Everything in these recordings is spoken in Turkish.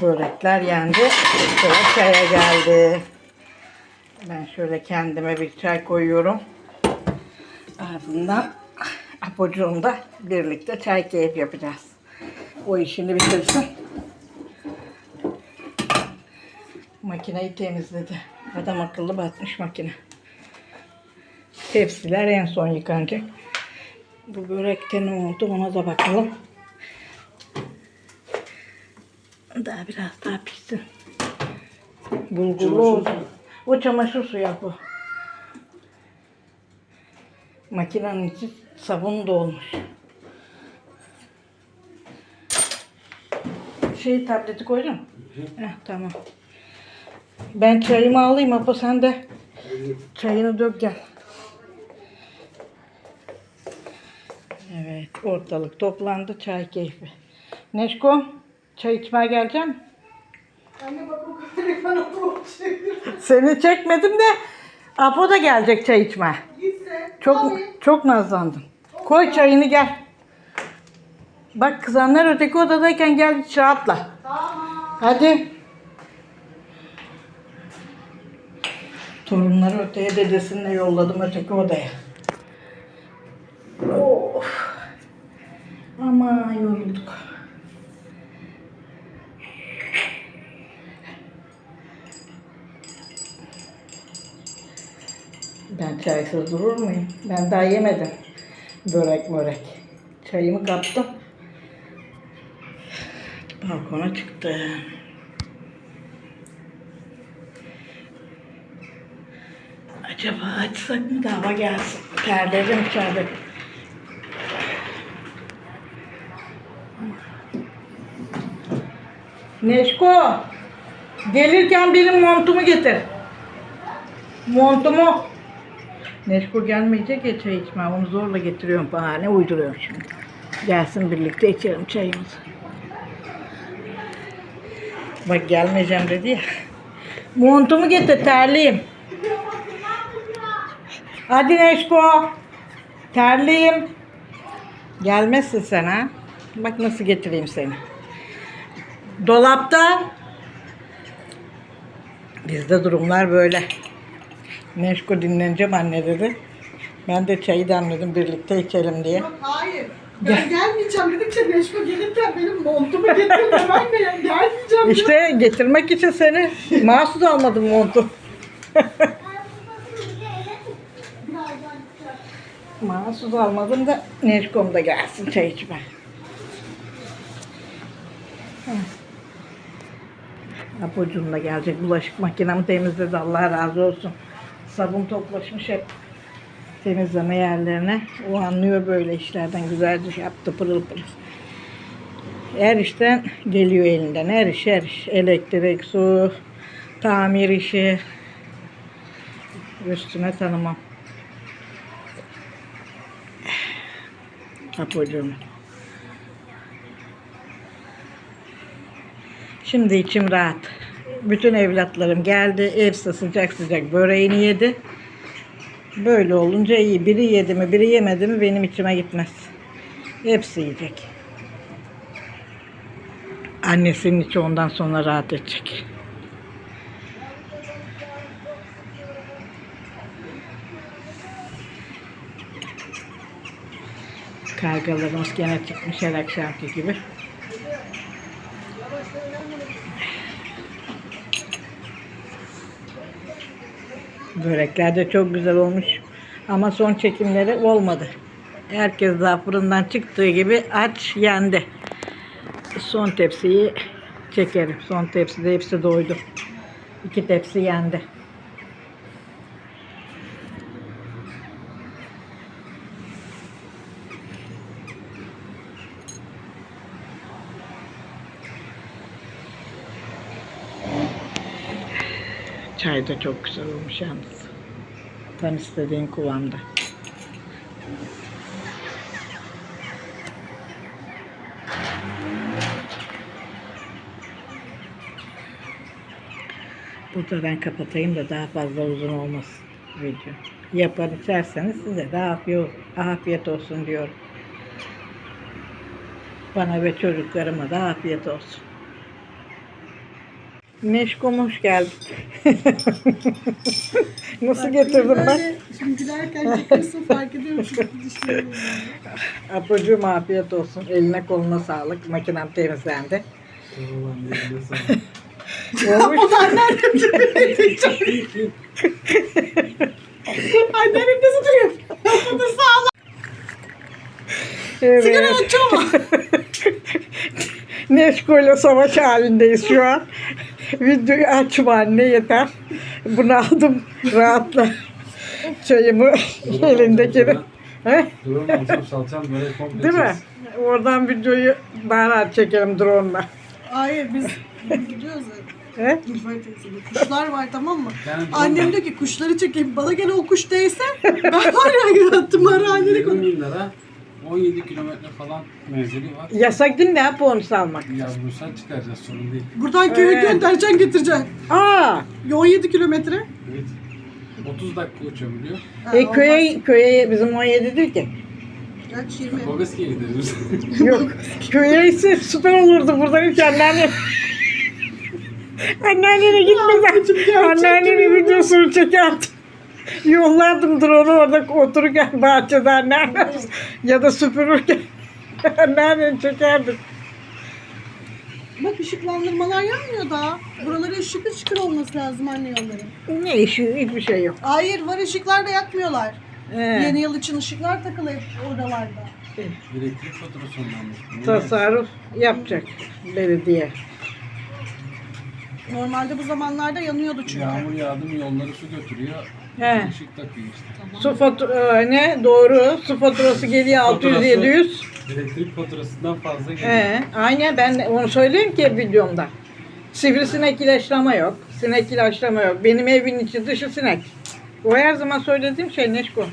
Börekler yendi. Sıra çaya geldi. Ben şöyle kendime bir çay koyuyorum. Ardından Apocuğumla birlikte çay keyif yapacağız. O işini bitirsin. Makineyi temizledi. Adam akıllı batmış makine. Tepsiler en son yıkanacak. Bu börekte ne oldu ona da bakalım. Daha biraz daha pişsin. Bulgurlu olsun. O çamaşır suyu bu. Makinenin içi sabun dolmuş. Şey tableti koydum. Heh, tamam. Ben çayımı alayım Apo sen de çayını dök gel. Evet ortalık toplandı çay keyfi. Neşko çay içmeye geleceğim. Anne bak o kadar bana. Seni çekmedim de Apo da gelecek çay içmeye. Gitse. Çok Tabii. çok nazlandın. Koy çayını gel. Bak kızanlar öteki odadayken gel hiç rahatla. Tamam. Hadi. Torunları öteye dedesinle yolladım öteki odaya. Of. Ama yorulduk. Ben çaysız durur muyum? Ben daha yemedim. Börek börek. Çayımı kaptım. Balkona çıktım. Acaba açsak mı da hava gelsin? Terledim içeride. Neşko, gelirken benim montumu getir. Montumu. Neşko gelmeyecek ya çay içmem. Onu zorla getiriyorum bahane uyduruyorum şimdi. Gelsin birlikte içelim çayımızı. Bak gelmeyeceğim dedi ya. Montumu getir terliyim. Hadi Neşko. Terliyim. Gelmezsin sen ha. Bak nasıl getireyim seni. Dolapta. Bizde durumlar böyle. Neşko dinleneceğim anne dedi. Ben de çayı demledim birlikte içelim diye. Yok hayır. Ben gelmeyeceğim dedikçe Neşko gelirken benim montumu getir demem mi? ya? Gelmeyeceğim. İşte getirmek için seni mahsus almadım montu. Mahsus almadım da Neşkom da gelsin çay içme. Apocuğum da gelecek. Bulaşık makinemi temizledi. Allah razı olsun. Sabun toplaşmış hep temizleme yerlerine. O anlıyor böyle işlerden. Güzelce yaptı pırıl pırıl. Her işten geliyor elinden. Her iş, her iş. Elektrik, su, tamir işi. Üstüne tanımam. Apocuğum. Şimdi içim rahat. Bütün evlatlarım geldi. Hepsi sıcak sıcak böreğini yedi. Böyle olunca iyi. Biri yedi mi, biri yemedi mi benim içime gitmez. Hepsi yiyecek. Annesinin içi ondan sonra rahat edecek. Kargalarımız gene çıkmış her akşamki gibi. Börekler de çok güzel olmuş. Ama son çekimleri olmadı. Herkes daha fırından çıktığı gibi aç yendi. Son tepsiyi çekerim. Son tepside hepsi doydu. İki tepsi yendi. Çay da çok güzel olmuş yalnız. Tam istediğin kıvamda. Burada ben kapatayım da daha fazla uzun olmasın video. Yapar içerseniz size de afiyet, afiyet olsun diyorum. Bana ve çocuklarıma da afiyet olsun. Neşkom hoş geldin. Nasıl getirdim ben? Şimdi gülerken çekiyorsun fark ediyorum çünkü dişlerim. Apocuğum afiyet olsun. Eline koluna sağlık. Makinem temizlendi. Olmuş. O da anneannem de Anneannem nasıl duruyor? Bu da sağlam. Evet. Sigara açıyor mu? Neşko ile savaş halindeyiz şu an. Videoyu açma anne yeter. Bunu aldım rahatla. Çayımı elindekini. He? Drone alacağım salacağım böyle komple Değil mi? Oradan videoyu daha rahat çekelim drone'la. Hayır biz gidiyoruz. He? İlfay teyzeyle. Kuşlar var tamam mı? Yani drone- Annem diyor ki kuşları çekeyim. Bana gene o kuş değse ben var ya tımarhanede 20 konuş. bin lira 17 kilometre falan menzili var. Yasak değil mi hep onu salmak? Yavrusan çıkaracağız sorun değil. Buradan köye Evet. göndereceksin getireceksin. Aa, 17 kilometre. Evet. 30 dakika uçabiliyor. Ha, e, köye, köye bizim 17 değil ki. olmaz. Kaç 20. Kobeski'ye gideriz. Yok. köye ise süper olurdu buradan hiç anneanne. Anneannene gitmeden anneannenin videosunu çekerdim. Yollardım drone'u orada otururken bahçede anneanne ya da süpürürken anneanneni çekerdim. Bak ışıklandırmalar yanmıyor daha. Buraları şıkır şıkır olması lazım anne yolları. Ne işi hiçbir şey yok. Hayır var ışıklar da yakmıyorlar. He. Yeni yıl için ışıklar takılı hep oralarda. Elektrik faturası ondanmış. Niye? Tasarruf yapacak belediye. Normalde bu zamanlarda yanıyordu çünkü. Yağmur yağdı mı yolları su götürüyor. He. Işık takıyor işte. Su fatura ne doğru su faturası geliyor 600 Faturası. 700. Elektrik faturasından fazla geliyor. He, aynen ben onu söyleyeyim ki videomda. Sivrisinek ilaçlama yok. Sinek ilaçlama yok. Benim evin içi dışı sinek. O her zaman söylediğim şey Neşko.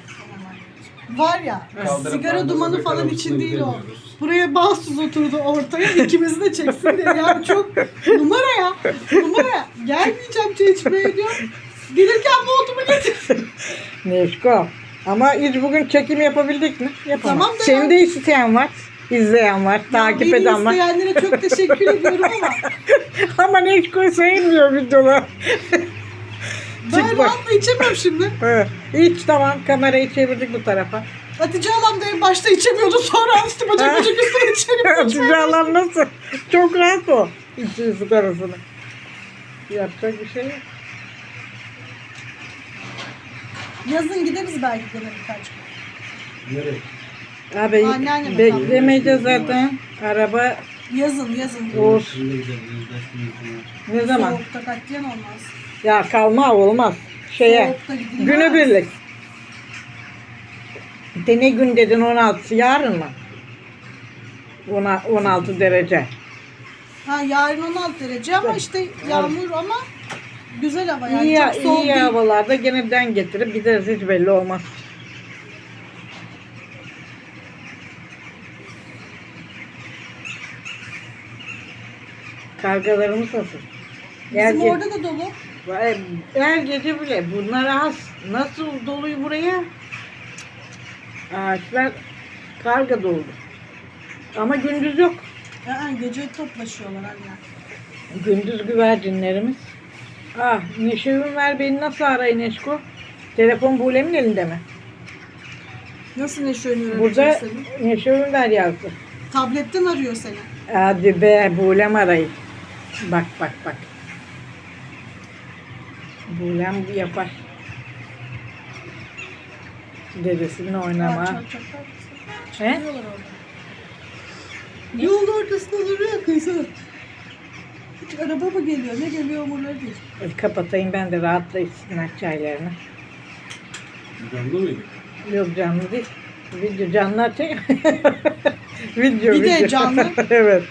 Var ya Kaldırıp sigara kaldırıp dumanı falan için değil o. gidemiyoruz. Buraya bağımsız oturdu ortaya ikimizi de çeksin diye. Ya çok numara ya. Numara. Gelmeyeceğim çay içmeye diyor. Gelirken montumu getir. Neşko. Ama hiç bugün çekim yapabildik mi? Yapamadık. Tamam da Senin ben- de isteyen var. izleyen var. takip Beni eden var. isteyenlere çok teşekkür ediyorum ama Ama Neşko sevmiyor videolar. ben Çık bak. rahatla içemiyorum şimdi. Evet. Hiç tamam kamerayı çevirdik bu tarafa. Hatice ablam da en başta içemiyordu sonra alıştı bacak bacak üstüne içelim. Atacağlar nasıl? Çok rahat o. İçi sigarasını. Yapacak bir şey yok. Yazın gideriz belki gene birkaç gün. Nereye? Abi Anneanneme beklemeyeceğiz zaten. Araba Yazın yazın. Şimdi yüzüne. ne zaman? Soğukta katliam olmaz. Ya kalma olmaz. Şeye. Soğukta gidilmez. Günü birlik. De ne gün dedin 16 yarın mı? Ona 16 derece. Ha yarın 16 derece ama işte yağmur ama güzel hava yani iyi çok soğuk iyi değil. havalarda gene den getirip gideriz hiç belli olmaz. Kargalarımız nasıl? Bizim orada da dolu. Vay, her gece bile bunlar az. Nasıl doluyor buraya? Ağaçlar karga doldu. Ama gündüz yok. Ha, gece toplaşıyorlar anne. Gündüz güvercinlerimiz. Ah Neşe'min ver beni nasıl arayın Neşko? Telefon Bulem'in elinde mi? Nasıl ne şöyle Burada seni? Neşe'min ver yazdı. Tabletten arıyor seni. Hadi be Bulem arayın. Bak bak bak. Bulem yapar. Dedesinin oynama. Ha, çok çok çok. He? Orada. Yolun ortasında duruyor kızı. Hiç araba mı geliyor? Ne geliyor umurları değil. Hadi kapatayım ben de rahatlayayım çaylarını. Canlı mıydı? Yok canlı değil. Video canlı açayım. video Bir de video. canlı. evet.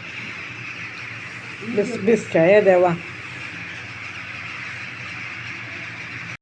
Biz, biz çaya devam.